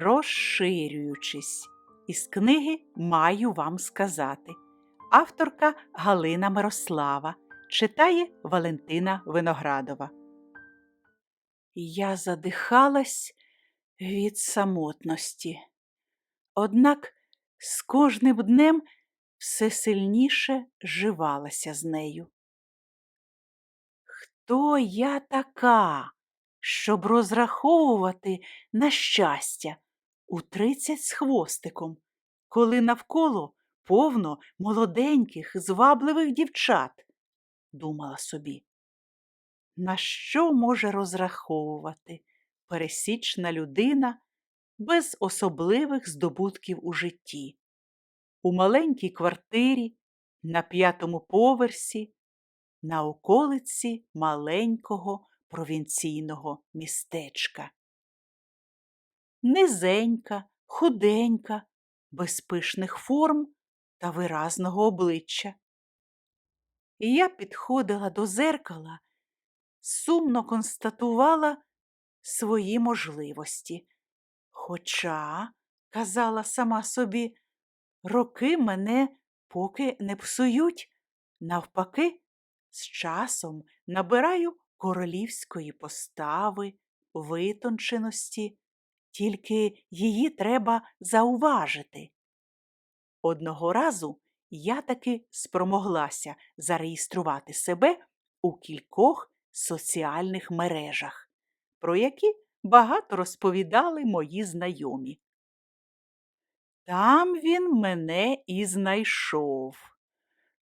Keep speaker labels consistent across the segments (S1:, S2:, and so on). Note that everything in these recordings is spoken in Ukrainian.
S1: Розширюючись, із книги маю вам сказати. Авторка Галина Мирослава читає Валентина Виноградова. Я задихалась від самотності. Однак з кожним днем все сильніше живалася з нею. Хто я така, щоб розраховувати на щастя у тридцять з хвостиком, коли навколо повно молоденьких, звабливих дівчат, думала собі. На що може розраховувати пересічна людина без особливих здобутків у житті? У маленькій квартирі, на п'ятому поверсі, на околиці маленького провінційного містечка. Низенька, худенька, без пишних форм та виразного обличчя. І я підходила до зеркала, сумно констатувала свої можливості. Хоча, казала сама собі, роки мене поки не псують, навпаки, з часом набираю королівської постави, витонченості, тільки її треба зауважити. Одного разу я таки спромоглася зареєструвати себе у кількох соціальних мережах, про які багато розповідали мої знайомі. Там він мене і знайшов.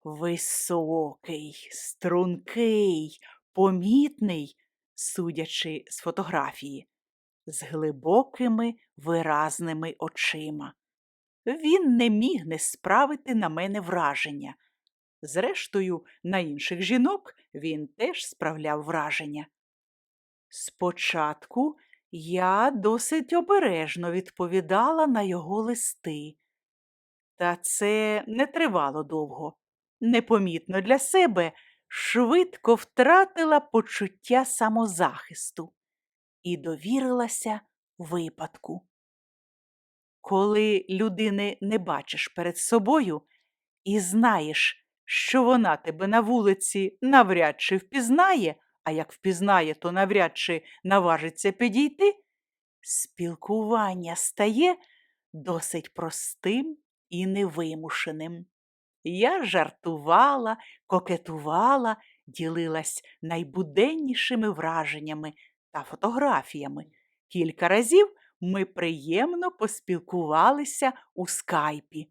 S1: Високий, стрункий, помітний, судячи з фотографії, з глибокими виразними очима. Він не міг не справити на мене враження. Зрештою, на інших жінок він теж справляв враження. Спочатку я досить обережно відповідала на його листи, та це не тривало довго. Непомітно для себе швидко втратила почуття самозахисту і довірилася випадку. Коли людини не бачиш перед собою і знаєш, що вона тебе на вулиці навряд чи впізнає, а як впізнає, то навряд чи наважиться підійти, спілкування стає досить простим і невимушеним. Я жартувала, кокетувала, ділилась найбуденнішими враженнями та фотографіями. Кілька разів ми приємно поспілкувалися у скайпі.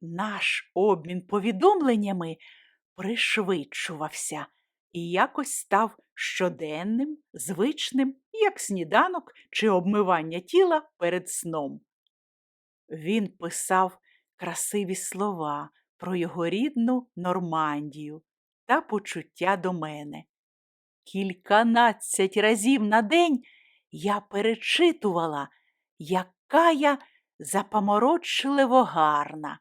S1: Наш обмін повідомленнями пришвидшувався і якось став щоденним, звичним, як сніданок чи обмивання тіла перед сном. Він писав красиві слова про його рідну Нормандію та почуття до мене. Кільканадцять разів на день я перечитувала, яка я запаморочливо гарна,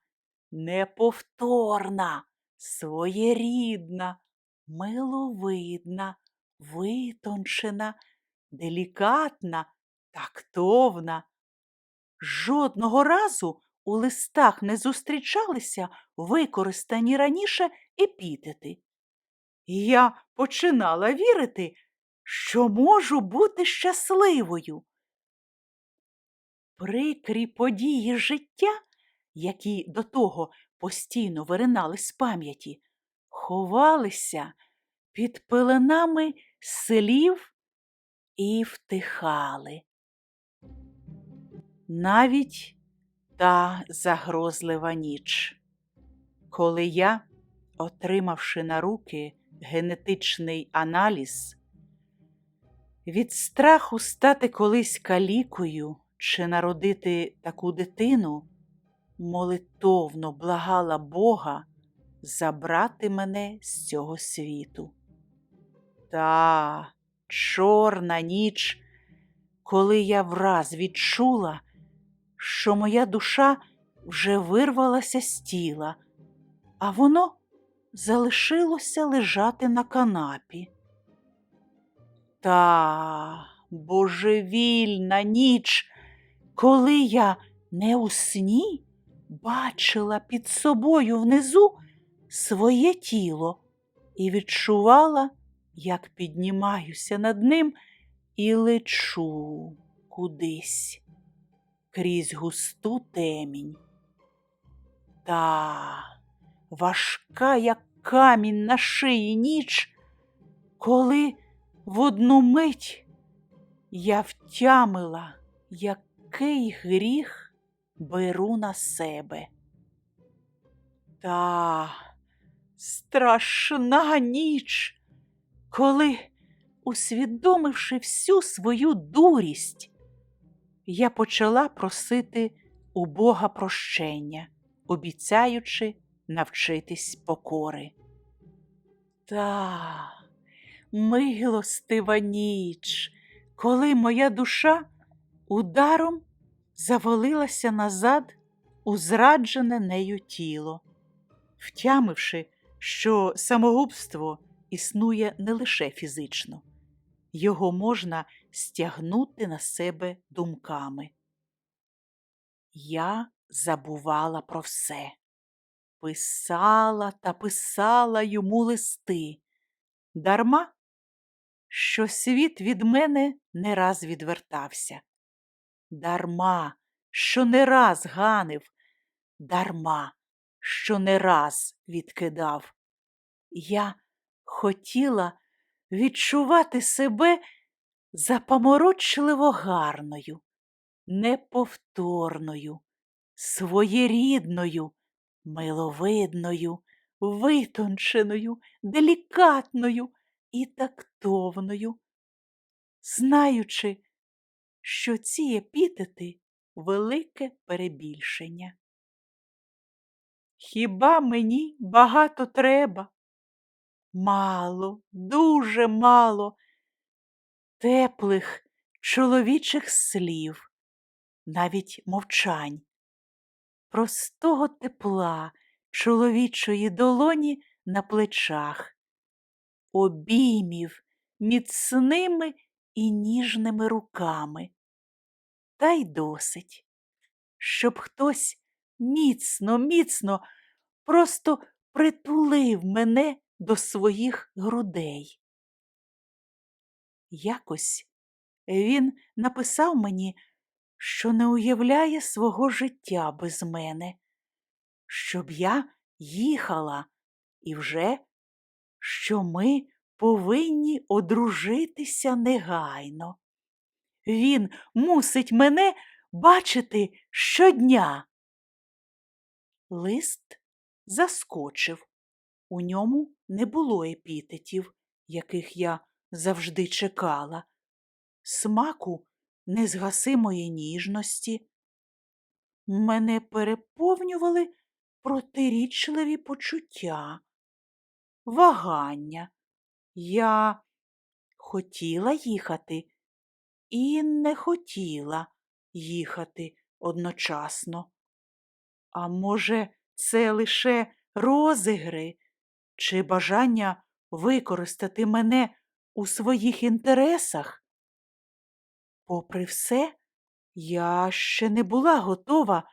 S1: неповторна, своєрідна, миловидна, витончена, делікатна, тактовна. Жодного разу у листах не зустрічалися використані раніше епітети. І я починала вірити, що можу бути щасливою. Прикрі події життя, які до того постійно виринали з пам'яті, ховалися під пеленами слів і втихали. Навіть та загрозлива ніч, коли я, отримавши на руки генетичний аналіз, від страху стати колись калікою чи народити таку дитину, молитовно благала Бога забрати мене з цього світу. Та чорна ніч, коли я враз відчула, що моя душа вже вирвалася з тіла, а воно залишилося лежати на канапі. Та божевільна ніч, коли я не у сні бачила під собою внизу своє тіло і відчувала, як піднімаюся над ним і лечу кудись крізь густу темінь. Та важка, як камінь на шиї ніч, коли в одну мить я втямила, який гріх беру на себе. Та страшна ніч, коли, усвідомивши всю свою дурість, я почала просити у Бога прощення, обіцяючи навчитись покори. Та милостива ніч, коли моя душа ударом завалилася назад у зраджене нею тіло, втямивши, що самогубство існує не лише фізично, його можна стягнути на себе думками. Я забувала про все, писала та писала йому листи, дарма, що світ від мене не раз відвертався, дарма, що не раз ганив, дарма, що не раз відкидав. Я хотіла відчувати себе запоморочливо гарною, неповторною, своєрідною, миловидною, витонченою, делікатною і тактовною, знаючи, що ці епітети велике перебільшення. Хіба мені багато треба? Мало, дуже мало теплих чоловічих слів, навіть мовчань, простого тепла чоловічої долоні на плечах, обіймів міцними і ніжними руками. Та й досить, щоб хтось міцно, міцно просто притулив мене до своїх грудей. Якось він написав мені, що не уявляє свого життя без мене, щоб я їхала і вже, що ми повинні одружитися негайно. Він мусить мене бачити щодня. Лист заскочив. У ньому не було епітетів, яких я завжди чекала, смаку незгасимої ніжності. Мене переповнювали протирічливі почуття, вагання. Я хотіла їхати і не хотіла їхати одночасно. А може, це лише розігри чи бажання використати мене у своїх інтересах? Попри все, я ще не була готова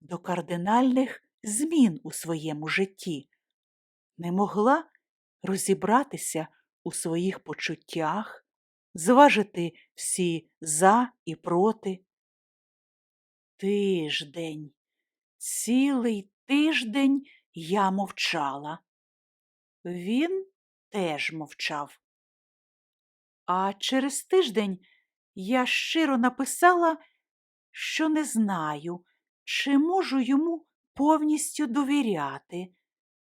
S1: до кардинальних змін у своєму житті, не могла розібратися у своїх почуттях, зважити всі за і проти. Тиждень, цілий тиждень я мовчала. Він теж мовчав. А через тиждень я щиро написала, що не знаю, чи можу йому повністю довіряти,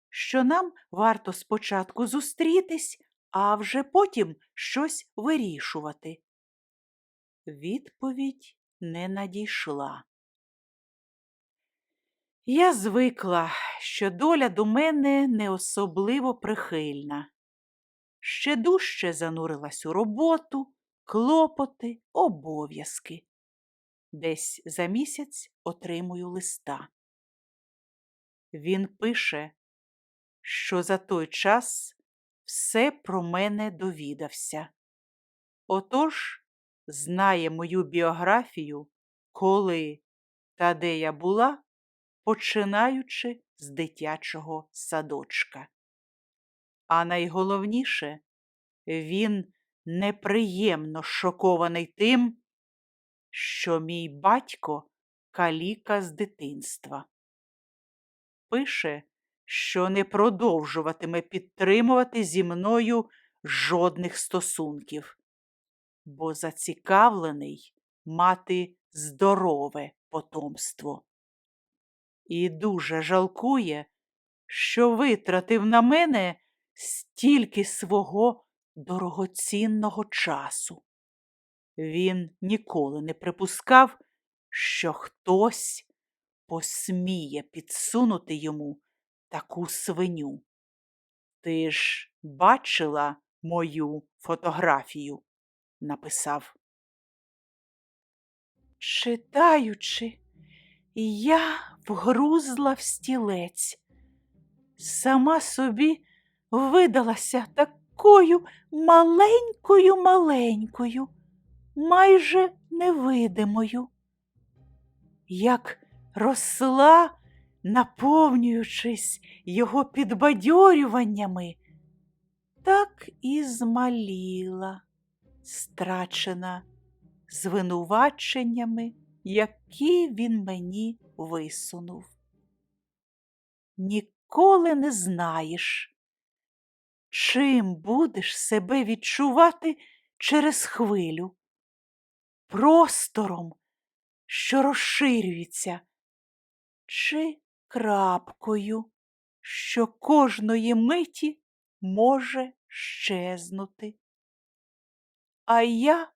S1: що нам варто спочатку зустрітись, а вже потім щось вирішувати. Відповідь не надійшла. Я звикла, що доля до мене не особливо прихильна. Ще дужче занурилась у роботу, клопоти, обов'язки. Десь за місяць отримую листа. Він пише, що за той час все про мене довідався. Отож знає мою біографію коли та де я була, починаючи з дитячого садочка. А найголовніше, він неприємно шокований тим, що мій батько каліка з дитинства. Пише, що не продовжуватиме підтримувати зі мною жодних стосунків, бо зацікавлений мати здорове потомство. І дуже жалкує, що витратив на мене стільки свого дорогоцінного часу. Він ніколи не припускав, що хтось посміє підсунути йому таку свиню. Ти ж бачила мою фотографію, написав. Читаючи, я вгрузла в стілець. Сама собі видалася такою маленькою маленькою, майже невидимою. Як росла, наповнюючись його підбадьорюваннями, так і змаліла, страчена звинуваченнями, які він мені висунув. Ніколи не знаєш, чим будеш себе відчувати через хвилю, простором, що розширюється, чи крапкою, що кожної миті може щезнути. А я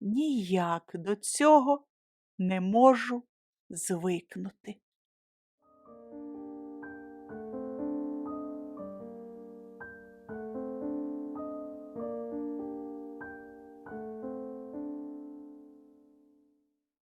S1: ніяк до цього не можу звикнути.